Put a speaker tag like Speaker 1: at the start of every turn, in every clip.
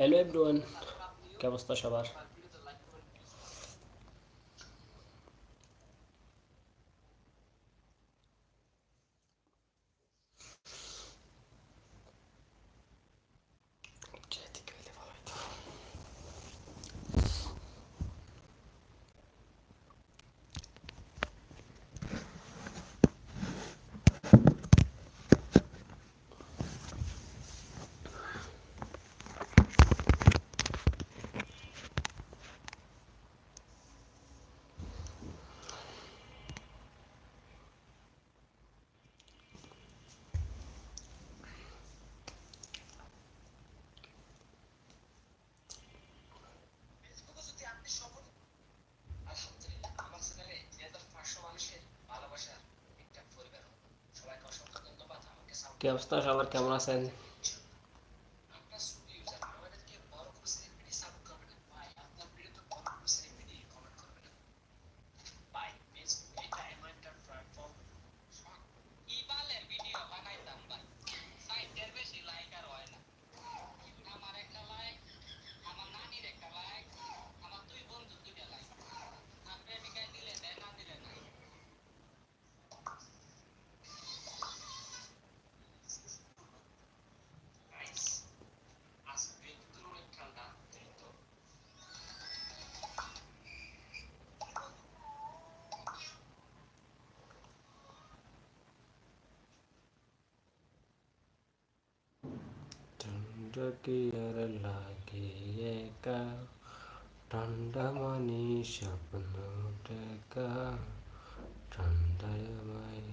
Speaker 1: Hello everyone কি অবস্থা সবার
Speaker 2: ফেসবুকে যদি আপনি সফল আলহামদুলিল্লাহ আমার চ্যানেলে দুই হাজার পাঁচশো মানুষের ভালোবাসার একটা পরিবার হলো। সবাইকে অসংখ্য ধন্যবাদ আমাকে সাপোর্ট
Speaker 1: কি সবার কেমন আছেন
Speaker 2: আপনার শুধু ইউজার আমাদেরকে বড় কোনো সেলিব্রিটি সাপোর্ট করবে না ভাই আপনার ভিডিও তো বড় কোনো সেলিব্রিটি কমেন্ট করবে না ভাই ফেসবুক এটা এমন একটা প্ল্যাটফর্ম ইবালের ভিডিও বানাইতাম ভাই সাইটের বেশি লাইক আর হয় না আমার একটা লাইক আমার নানির একটা লাইক আমার দুই বন্ধু দুইটা লাইক আর প্রেমিকায় দিলে দেয় না দিলে নাই নাইস আজকে কিন্তু অনেক ঠান্ডা এই তো
Speaker 1: ঠান্ডা কি আর লাগে একা ঠান্ডা মানে স্বপ্ন টেকা ঠান্ডায় আমায়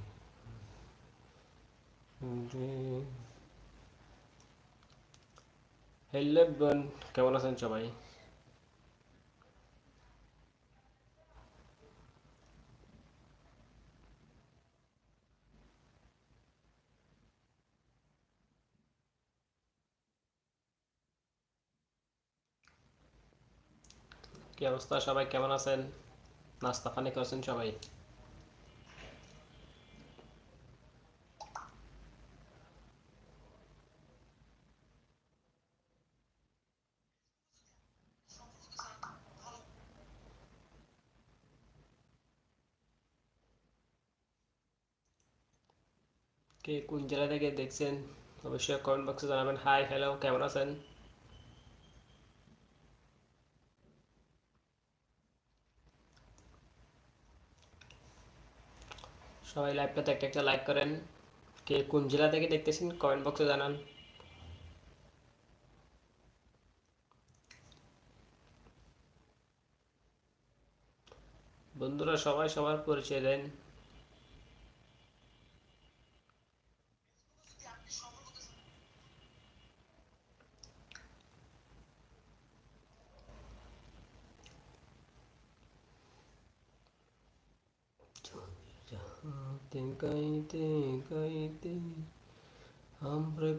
Speaker 1: হ্যালো কেমন আছেন সবাই অবস্থা, সবাই কেমন আছেন? নাস্তা পানি করছেন সবাই? কে কোন জেলা থেকে দেখছেন? অবশ্যই কমেন্ট বক্সে জানাবেন। হাই হ্যালো কেমন আছেন? সবাই লাইভটাতে একটা একটা লাইক করেন। কে কোন জেলা থেকে দেখতেছেন কমেন্ট বক্সে জানান। বন্ধুরা সবাই সবার পরিচয় দেন
Speaker 2: যদি আপনি সফল হতে চান
Speaker 1: রাতে গাইতে গাইতে আমরা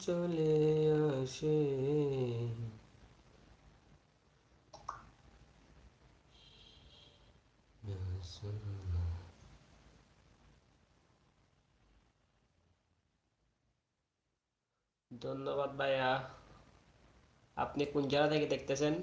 Speaker 1: চলে আসে। ধন্যবাদ ভাইয়া। আপনি কোন জেলা থেকে দেখতেছেন?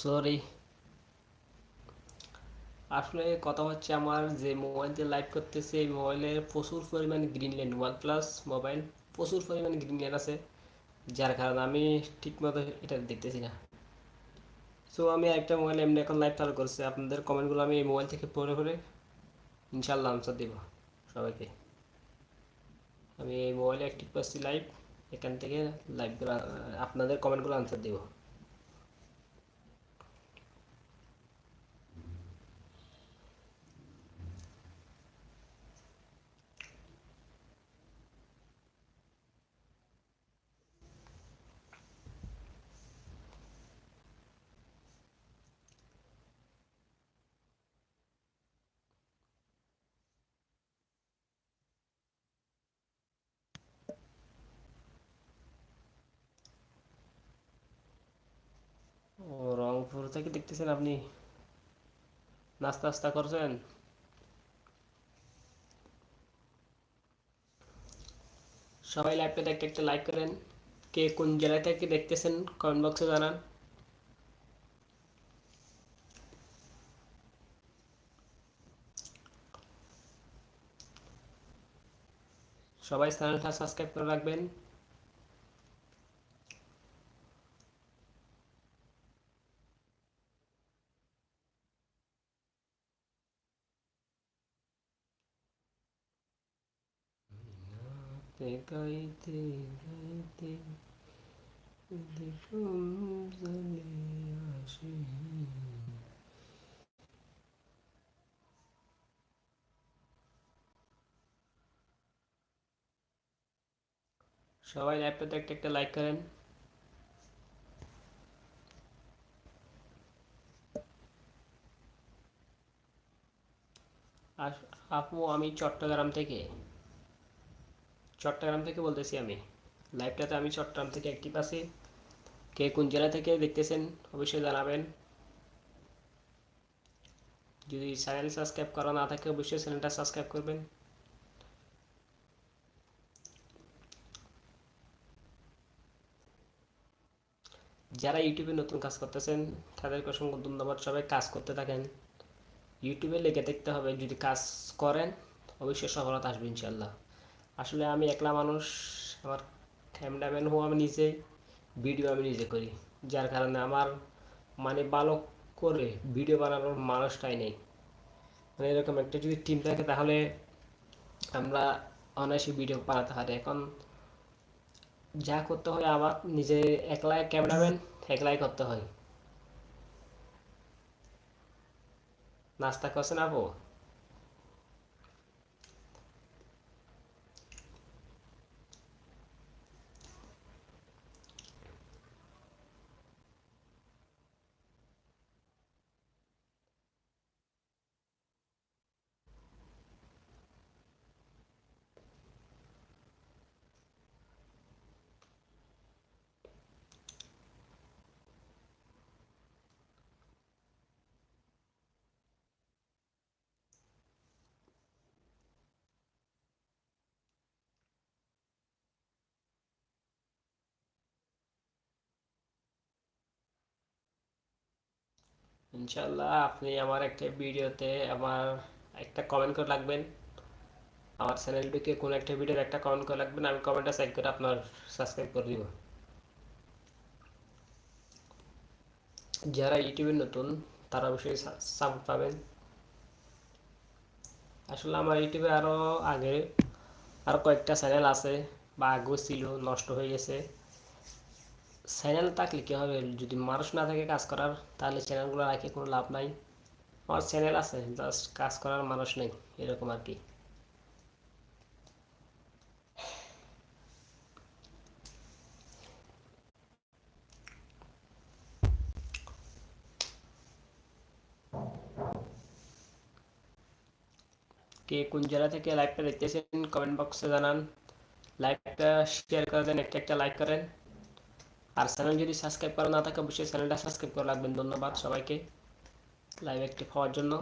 Speaker 1: সরি আসলে কথা হচ্ছে আমার যে মোবাইল দিয়ে লাইভ করতেছে, এই মোবাইলে প্রচুর পরিমাণ green land one plus mobile প্রচুর পরিমাণ গ্রিন ল্যান্ড আছে, যার কারণে আমি ঠিকমতো এটা দেখতেছি না। সো আমি একটা মোবাইল এমনি এখন লাইভ চালু করছি। আপনাদের কমেন্টগুলো আমি এই মোবাইল থেকে পড়ে পড়ে ইনশাল্লাহ আনসার দেব সবাইকে। আমি এই মোবাইলে অ্যাক্টিভ করছি লাইভ এখান থেকে লাইভগুলো আপনাদের কমেন্টগুলো আনসার দেবো থেকে দেখতেছেন আপনি? নাস্তা নাস্তা করছেন? সবাই লাইভটা দেখতে একটা লাইক করেন। কে কোন জেলা থেকে দেখতেছেন কমেন্ট বক্সে জানান। সবাই চ্যানেলটা সাবস্ক্রাইব করে রাখবেন। গাইতে গাইতে দেখুন জ্বলে আসে সবাই লাইভটাতে একটা একটা লাইক করেন আপু আমি চট্টগ্রাম থেকে। চট্টগ্রাম থেকে বলতেছি আমি। লাইভটাতে আমি চট্টগ্রাম থেকে অ্যাক্টিভ আছি। কে কোন জেলা থেকে দেখতেছেন, অবশ্যই জানাবেন। যদি চ্যানেল সাবস্ক্রাইব করা না থাকে, অবশ্যই চ্যানেলটা সাবস্ক্রাইব করবেন। যারা ইউটিউবে নতুন কাজ করতেছেন, তাদেরকে অসংখ্য ধন্যবাদ। সবাই কাজ করতে থাকেন। ইউটিউবে লেগে দেখতে হবে, যদি কাজ করেন, অবশ্যই সফলতা আসবে ইনশাল্লাহ আসলে আমি একলা মানুষ, আমার ক্যামেরাম্যান হও আমি নিজে ভিডিও আমি নিজে করি। যার কারণে আমার মানে ভালো করে ভিডিও বানানোর মানুষটাই নেই। মানে এরকম একটা যদি টিম থাকে তাহলে আমরা অনায়াসে ভিডিও বানাতে পারি। এখন যা করতে হয় আমার নিজে একলাই ক্যামেরাম্যান একলাই করতে হয়। নাস্তা করছেন আপু? ইনশাল্লাহ আপনি আমার একটা ভিডিওতে আমার একটা কমেন্ট করে রাখবেন। আমার চ্যানেলটিকে কোনো একটা ভিডিওর একটা কমেন্ট করে রাখবেন, আমি কমেন্টটা সাইড করে আপনার সাবস্ক্রাইব করে দিব। যারা ইউটিউবে নতুন, তারা অবশ্যই সাপোর্ট পাবেন। আসলে আমার ইউটিউবে আরও আগে আরও কয়েকটা চ্যানেল আছে, বা আগেও ছিল, নষ্ট হয়ে গেছে। চ্যানেল থাকলে কী হবে? যদি মানুষ না থাকে কাজ করার, তাহলে চ্যানেলগুলো রাখে কোনো লাভ নাই। আমার চ্যানেল আছে জাস্ট কাজ করার মানুষ নেই, এরকম আর কি। কে কোন জেলা থেকে লাইভটা দেখতেছেন কমেন্ট বক্সে জানান। লাইভটা শেয়ার করে দেন একটা একটা লাইক করেন। আর চ্যানেল যদি সাবস্ক্রাইব করা না থাকে, অবশ্যই চ্যানেলটা সাবস্ক্রাইব করে রাখবেন। ধন্যবাদ সবাইকে লাইভ অ্যাক্টিভ হওয়ার জন্য।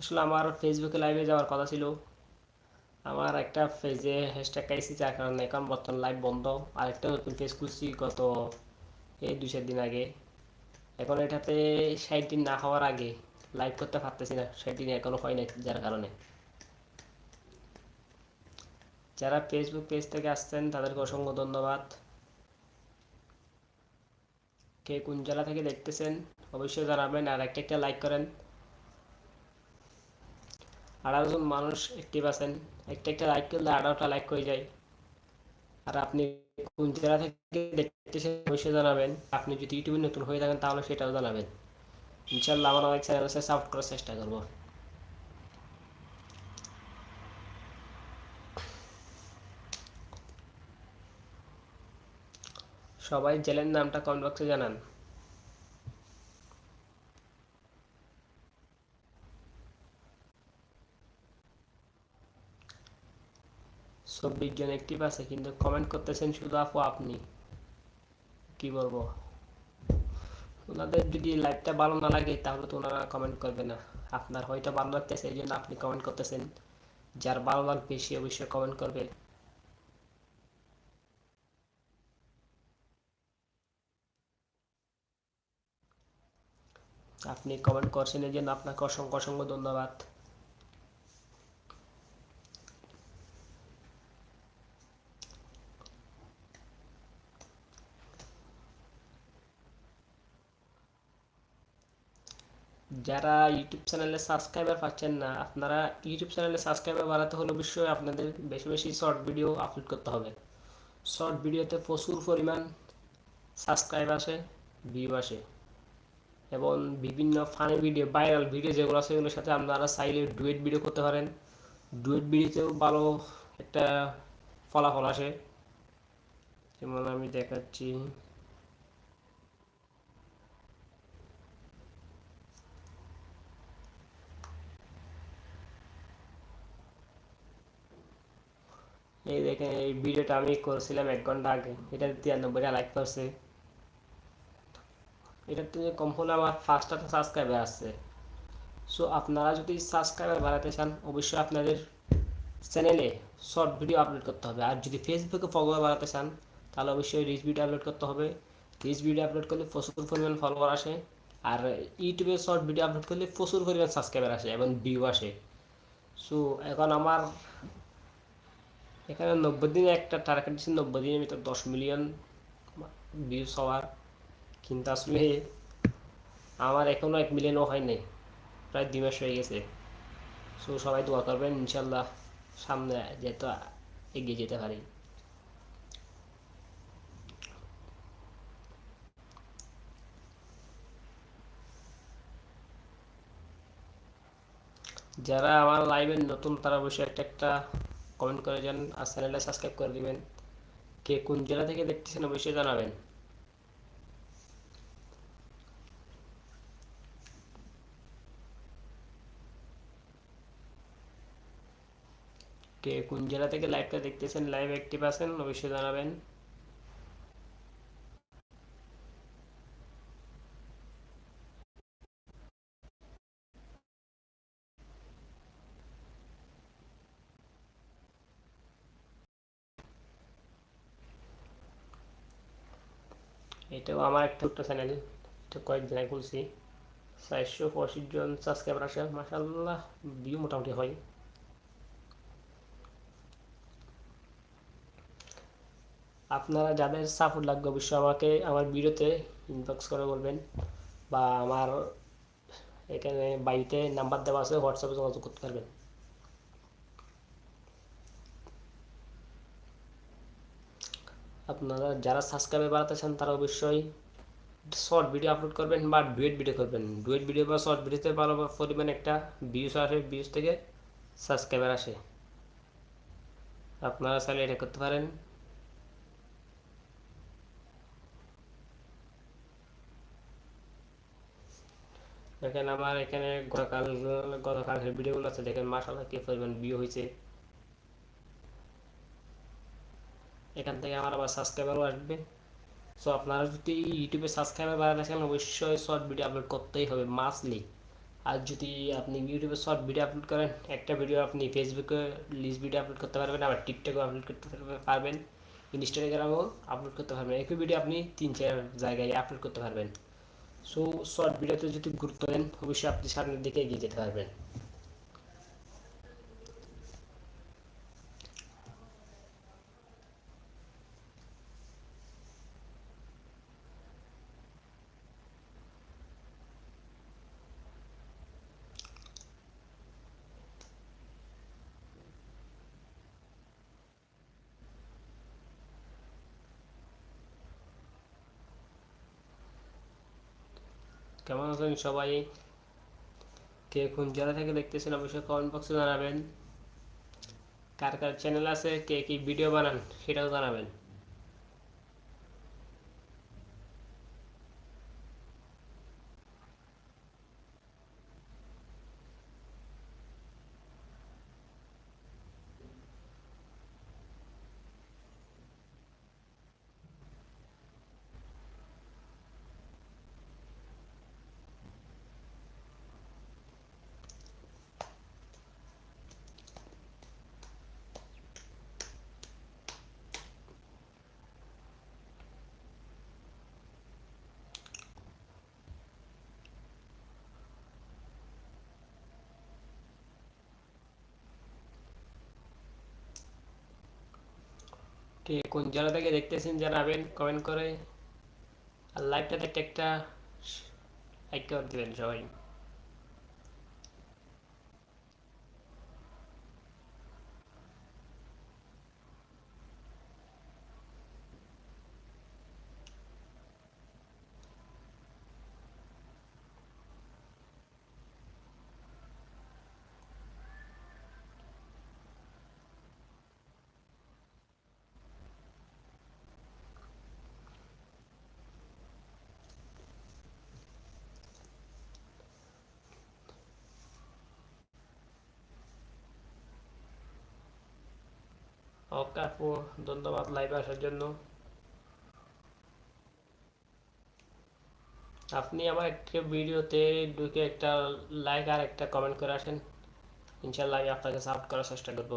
Speaker 1: আসলে আমার ফেসবুকে লাইভে যাওয়ার কথা ছিল। আমার একটা পেজে হ্যাশট্যাগ আইসি যার কারণে এখন বর্তমান লাইভ বন্ধ। আর একটা নতুন পেজ খুলছি গত এই দুই চার দিন আগে। এখন এটাতে ষাট দিন না হওয়ার আগে লাইভ করতে পারতেছি না। ষাট দিন এখনও হয় না যার কারণে। যারা ফেসবুক পেজ থেকে আসছেন, তাদেরকে অসংখ্য ধন্যবাদ। কে কোন জেলা থেকে দেখতেছেন, অবশ্যই জানাবেন আর একটা একটা লাইক করেন। আঠারো জন মানুষ অ্যাক্টিভ আছেন, একটা একটা লাইক করলে আঠারোটা লাইক হয়ে যায়। আর আপনি কোন জেলা থেকে দেখতেছেন, অবশ্যই জানাবেন। আপনি যদি ইউটিউবে নতুন হয়ে থাকেন, তাহলে সেটাও জানাবেন। ইনশাল্লাহ আমার অনেক চ্যানেল সাপোর্ট করার চেষ্টা করব। সবাই জেলের নামটা কমেন্ট বক্সে জানান। চব্বিশ জন অ্যাক্টিভ আছে, কিন্তু কমেন্ট করতেছেন শুধু আপু, আপনি। কি বলব? ওনাদের যদি লাইভটা ভালো না লাগে, তাহলে তো ওনারা কমেন্ট করবে না। আপনার হয়তো ভালো লাগতেছে, এই জন্য আপনি কমেন্ট করতেছেন। যার ভালো লাগবে, সে অবশ্যই কমেন্ট করবে। আপনি কমেন্ট করছেন, এই জন্য আপনাকে অসংখ্য অসংখ্য ধন্যবাদ। যারা ইউটিউব চ্যানেলে সাবস্ক্রাইবার পাচ্ছেন না, আপনারা ইউটিউব চ্যানেলে সাবস্ক্রাইবার বাড়াতে হলে অবশ্যই আপনাদের বেশি বেশি শর্ট ভিডিও আপলোড করতে হবে। শর্ট ভিডিওতে প্রচুর পরিমাণ সাবস্ক্রাইব আসে ভিউ আসে। এবং বিভিন্ন ফানি ভিডিও ভাইরাল ভিডিও যেগুলো আছে সেগুলোর সাথে আপনারা চাইলে ডুয়েট ভিডিও করতে পারেন। ডুয়েট ভিডিওতেও ভালো একটা ফলাফল আসে। যেমন আমি দেখাচ্ছি। এই দেখেন, এই ভিডিওটা আমি করেছিলাম এক ঘণ্টা আগে। এটা তিরানব্বইটা লাইক করছে। এটাতে কম হলে আমার ফার্স্ট একটা সাবস্ক্রাইবার আসছে সো আপনারা যদি সাবস্ক্রাইবার বাড়াতে চান, অবশ্যই আপনাদের চ্যানেলে শর্ট ভিডিও আপলোড করতে হবে। আর যদি ফেসবুকে ফলোয়ার বাড়াতে চান, তাহলে অবশ্যই রিচ ভিডিও আপলোড করতে হবে। রিচ ভিডিও আপলোড করলে প্রচুর পরিমাণ ফলোয়ার আসে। আর ইউটিউবে শর্ট ভিডিও আপলোড করলে প্রচুর পরিমাণ সাবস্ক্রাইবার আসে এবং ভিউ আসে। সো এখন আমার এখানে নব্বই দিনে একটা টার্গেট দিচ্ছে নব্বই দিনের ভিতর দশ মিলিয়ন ভিউজ হওয়ার। কিন্তু আসলে আমার এখনও এক মিলিয়নও হয় নাই। প্রায় দুই মাস হয়ে গেছে। সো সবাই দোয়া করবেন, ইনশাল্লাহ সামনে যেহেতু এগিয়ে যেতে পারি। যারা আমার লাইভে নতুন, তারা অবশ্যই একটা একটা কমেন্ট করে যান আর চ্যানেলটা সাবস্ক্রাইব করে দিবেন। কে কোন জেলা থেকে দেখতেছেন, অবশ্যই জানাবেন। কে কোন জেলা থেকে লাইভটা দেখতেছেন লাইভ অ্যাক্টিভ আছেন, অবশ্যই জানাবেন। এটাও আমার একটা ছোট্ট চ্যানেল এটা কয়েকদিন খুলছি। চারশো পঁয়ষট্টি জন সাবস্ক্রাইবার আসে মাসাল্লাহ ভিউ মোটামুটি হয়। আপনারা যাদের সাপোর্ট লাগবে অবশ্যই আমাকে আমার ভিডিওতে ইনবক্স করে বলবেন বা আমার এখানে বাড়িতে নাম্বার দেওয়া আছে হোয়াটসঅ্যাপে যোগাযোগ করতে পারবেন। আপনারা যারা সাবস্ক্রাইবার বাড়াতে চান, তারা অবশ্যই শর্ট ভিডিও আপলোড করবেন বা ডুয়েট ভিডিও করবেন। ডুয়েট ভিডিও বা শর্ট ভিডিওতে ভালো পরিমাণ একটা ভিউজ আসে ভিউজ থেকে সাবস্ক্রাইবার আসে। আপনারা চাইলে এটা করতে পারেন। দেখেন আমার এখানে গতকাল গতকালকের ভিডিওগুলো আছে, দেখেন মাসাল্লাহ কি পরিমাণ ভিউ হয়েছে এখান থেকে আমার আবার সাবস্ক্রাইবারও আসবে। সো আপনারা যদি ইউটিউবে সাবস্ক্রাইবার বাড়াতে চান, অবশ্যই শর্ট ভিডিও আপলোড করতেই হবে মাসলি আর যদি আপনি ইউটিউবে শর্ট ভিডিও আপলোড করেন, একটা ভিডিও আপনি ফেসবুকে লিস্ট ভিডিও আপলোড করতে পারবেন, আবার টিকটকেও আপলোড করতে পারবেন ইনস্টাগ্রামেও আপলোড করতে পারবেন। একই ভিডিও আপনি তিন, চার জায়গায় আপলোড করতে পারবেন। সো শর্ট ভিডিওতে যদি গুরুত্ব দেন অবশ্যই আপনি সামনের দিকে এগিয়ে যেতে পারবেন। কেমন আছেন সবাই? কে কোন জেলা থেকে দেখতেছেন অবশ্যই কমেন্ট বক্সে জানাবেন। কার কার চ্যানেল আছে, কে কি ভিডিও বানান, সেটাও জানাবেন। কোন জেলা থেকে দেখতেছেন জানাবেন কমেন্ট করে। আর লাইভটাতে একটা লাইক করে দেবেন সবাই। ধন্যবাদ লাইভে আসার জন্য। আপনি আমার একটা ভিডিওতে ঢুকে একটা লাইক আর একটা কমেন্ট করে আসেন। ইনশাল্লাহ আমি আপনাকে সাপোর্ট করার চেষ্টা করব।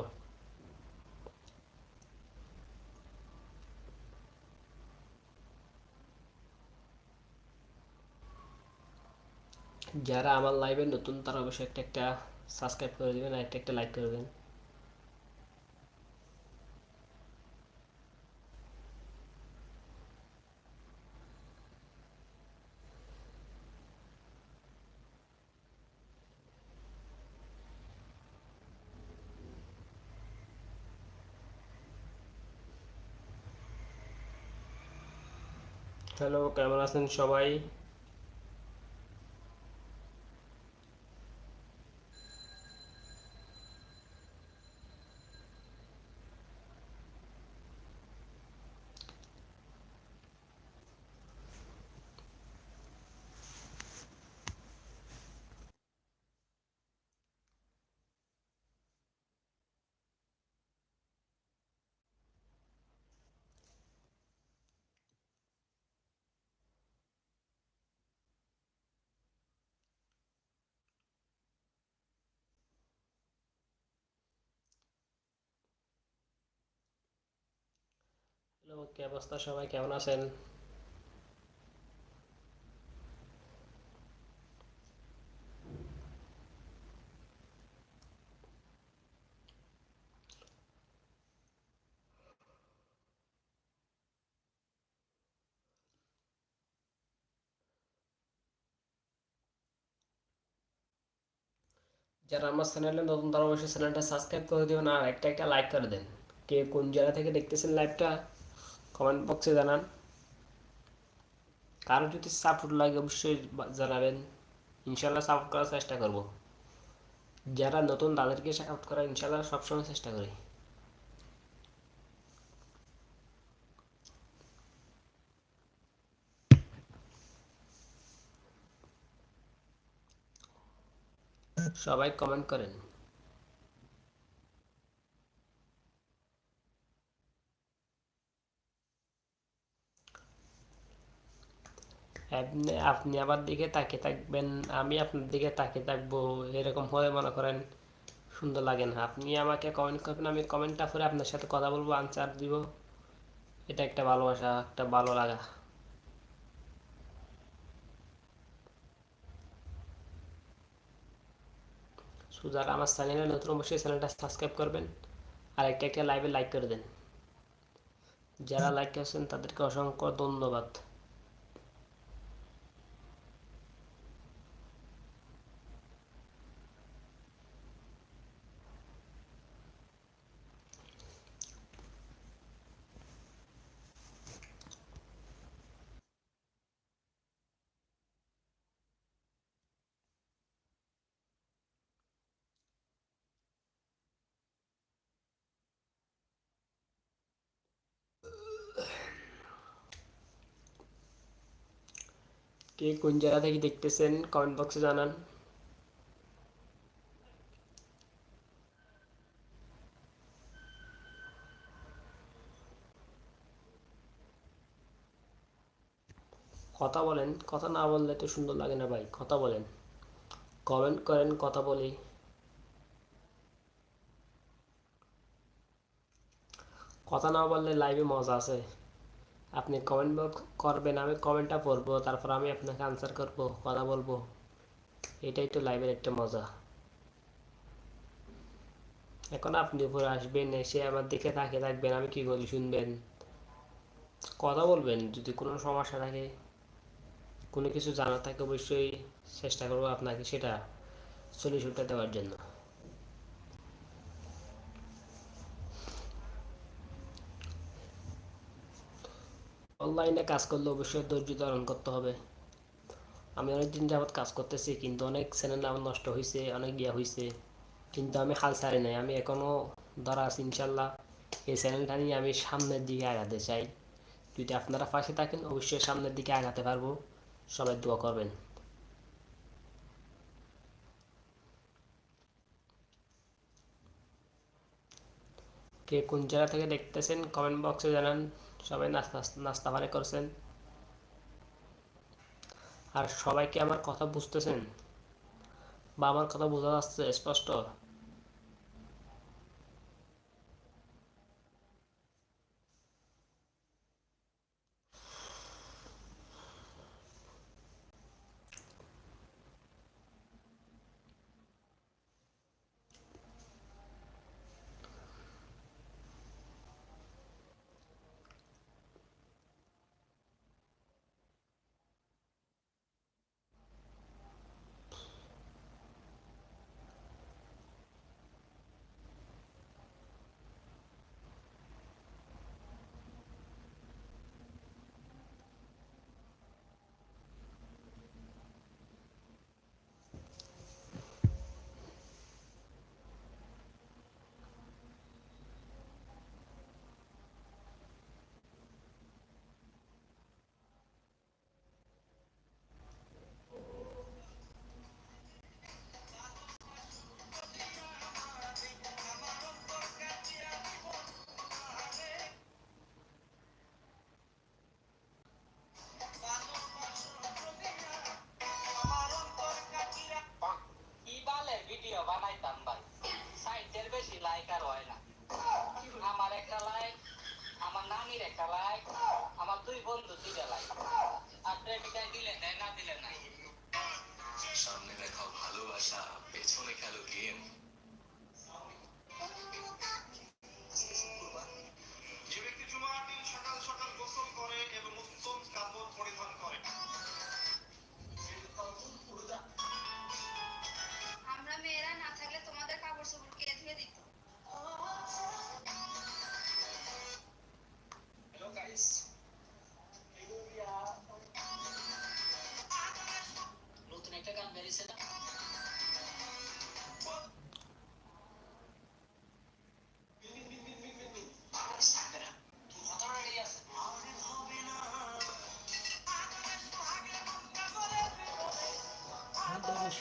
Speaker 1: যারা আমার লাইভে নতুন, তারা অবশ্যই একটা একটা সাবস্ক্রাইব করে দেবেন আর একটা একটা লাইক করে দেবেন। হ্যালো কেমন আছেন সবাই? হ্যালো, কি অবস্থা? সবাই কেমন আছেন? যারা আমার চ্যানেলে নতুন, তারা অবশ্যই চ্যানেলটা সাবস্ক্রাইব করে দেবেন আর একটা একটা লাইক করে দেন। কে কোন জায়গা থেকে দেখতেছেন লাইভটা কমেন্ট বক্সে জানান। কারও যদি সাপোর্ট লাগে অবশ্যই জানাবেন। ইনশাল্লাহ সাপোর্ট করার চেষ্টা করব। যারা নতুন তাদেরকে সাপোর্ট করার ইনশাল্লাহ সবসময় চেষ্টা করি। সবাই কমেন্ট করেন। আপনি আপনি আমার দিকে তাকিয়ে থাকবেন, আমি আপনার দিকে তাকিয়ে থাকব, এরকম হলে মনে করেন সুন্দর লাগে না। আপনি আমাকে কমেন্ট করবেন, আমি কমেন্টটা করে আপনার সাথে কথা বলব আনসার দিব। এটা একটা ভালোবাসা, একটা ভালো লাগা। সো যারা আমার চ্যানেলে নতুন, অবশ্যই চ্যানেলটা সাবস্ক্রাইব করবেন। আর একটা একটা লাইভে লাইক করে দেন। যারা লাইক করেছেন, তাদেরকে অসংখ্য ধন্যবাদ। কে কোন জায়গা থেকে দেখতেছেন কমেন্ট বক্সে জানান। কথা বলেন, কথা না বললে তো সুন্দর লাগে না ভাই, কথা বলেন। কমেন্ট করেন, কথা বলি। কথা না বললে লাইভে মজা আছে। আপনি কমেন্ট করবেন, আমি কমেন্টটা পড়ব, তারপর আমি আপনাকে আনসার করব, কথা বলব। এটাই তো লাইভের একটা মজা। এখন আপনি উপরে আসবেন, এসে আমার দিকে তাকিয়ে থাকবেন, আমি কি বলি শুনবেন? কথা বলবেন, যদি কোনো সমস্যা থাকে, কোনো কিছু জানার থাকে, অবশ্যই চেষ্টা করব আপনাকে সেটা সলিউশনটা দেওয়ার জন্য। অনলাইনে কাজ করলে অবশ্যই ধৈর্য ধারণ করতে হবে। আমি অনেক দিন যাবৎ কাজ করতেছি, কিন্তু অনেক চ্যানেল আমার নষ্ট হয়েছে অনেক ইয়া হয়েছে কিন্তু আমি হাল ছাড়ি নাই। আমি এখনও ধরা আছি, ইনশাল্লাহ। এই চ্যানেলটা নিয়ে আমি সামনের দিকে আগাতে চাই। যদি আপনারা পাশে থাকেন, অবশ্যই সামনের দিকে আগাতে পারব। সবাই দোয়া করবেন। কে কোন জায়গা থেকে দেখতেছেন কমেন্ট বক্সে জানান। সবাই নাস্তা নাস্তা পানি করছেন। আর সবাই কি আমার কথা বুঝতেছেন? বা আমার কথা বোঝা যাচ্ছে স্পষ্ট?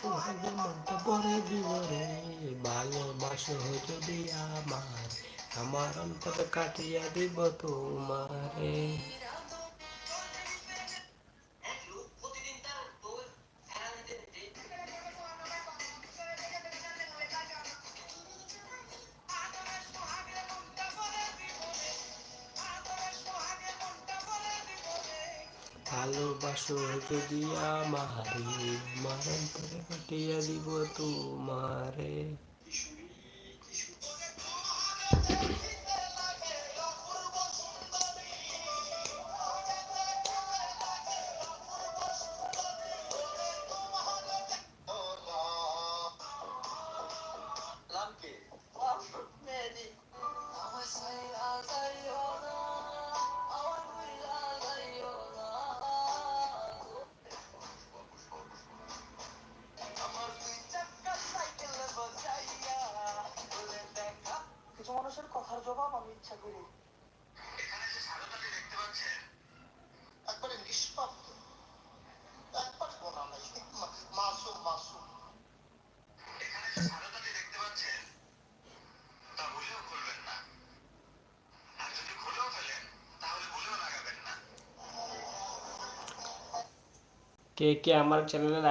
Speaker 1: সোহাগে মনটা পরে দিব রে ভালোবাসো যদি আমার আমার অন্তর কাটিয়া দিব তোমারে ভালোবাসো যদি আমারে আমার অন্তরে কাটিয়া দিব তোমারে।
Speaker 2: মানুষের কথার জবাব আমি ইচ্ছা করি।
Speaker 3: এখানে যে সারদাটি দেখতে পাচ্ছেন একবারে নিষ্পাপ। একবার গোনা নাই মাসুম মাসুম। এখানে যে সারদাটি দেখতে পাচ্ছেন তা ভুলেও খুলবেন না। আর যদি খুলেও ফেলেন তাহলে ভুলেও লাগাবেন না।
Speaker 1: কে কে আমার চ্যানেলের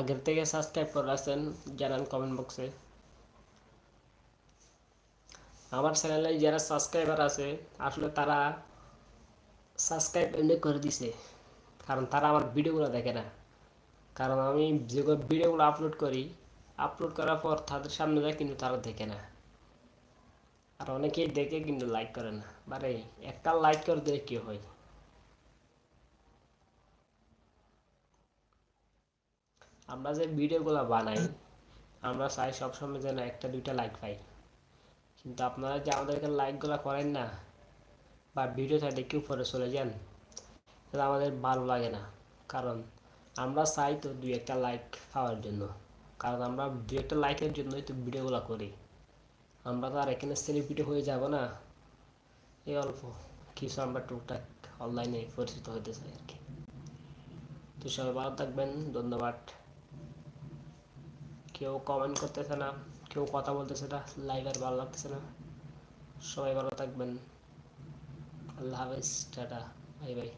Speaker 1: আগের থেকে সাবস্ক্রাইব করে রাখছেন জানান কমেন্ট বক্সে আমার চ্যানেলে যারা সাবস্ক্রাইবার আছে, আসলে তারা সাবস্ক্রাইব এমনি করে দিছে। কারণ তারা আমার ভিডিওগুলো দেখে না। কারণ আমি যে ভিডিওগুলো আপলোড করি আপলোড করার পর তাদের সামনে যায় কিন্তু তারা দেখে না। আর অনেকেই দেখে কিন্তু লাইক করে না। বারে একটা লাইক করে দিলে কি হয়? আমরা যে ভিডিওগুলো বানাই, আমরা চাই সবসময় যেন একটা দুইটা লাইক পাই। কিন্তু আপনারা যে আমাদেরকে লাইকগুলো করেন না, বা ভিডিওটা দেখে উপরে চলে যান, তাহলে আমাদের ভালো লাগে না। কারণ আমরা চাই তো দুই একটা লাইক পাওয়ার জন্য। কারণ আমরা দুই একটা লাইকের জন্যই তো ভিডিওগুলো করি। আমরা তো আর এখানে সেলিব্রিটি হয়ে যাব না। এই অল্প কিছু আমরা টুকটাক অনলাইনে পরিচিত হতে চাই আর কি। তো সবাই ভালো থাকবেন, ধন্যবাদ। কেউ কমেন্ট করতেছে না। কেউ কথা বলতেছে না লাইভ আর ভালো লাগতেছে না। সবাই ভালো থাকবেন। আল্লাহ হাফেজ, টাটা বাই বাই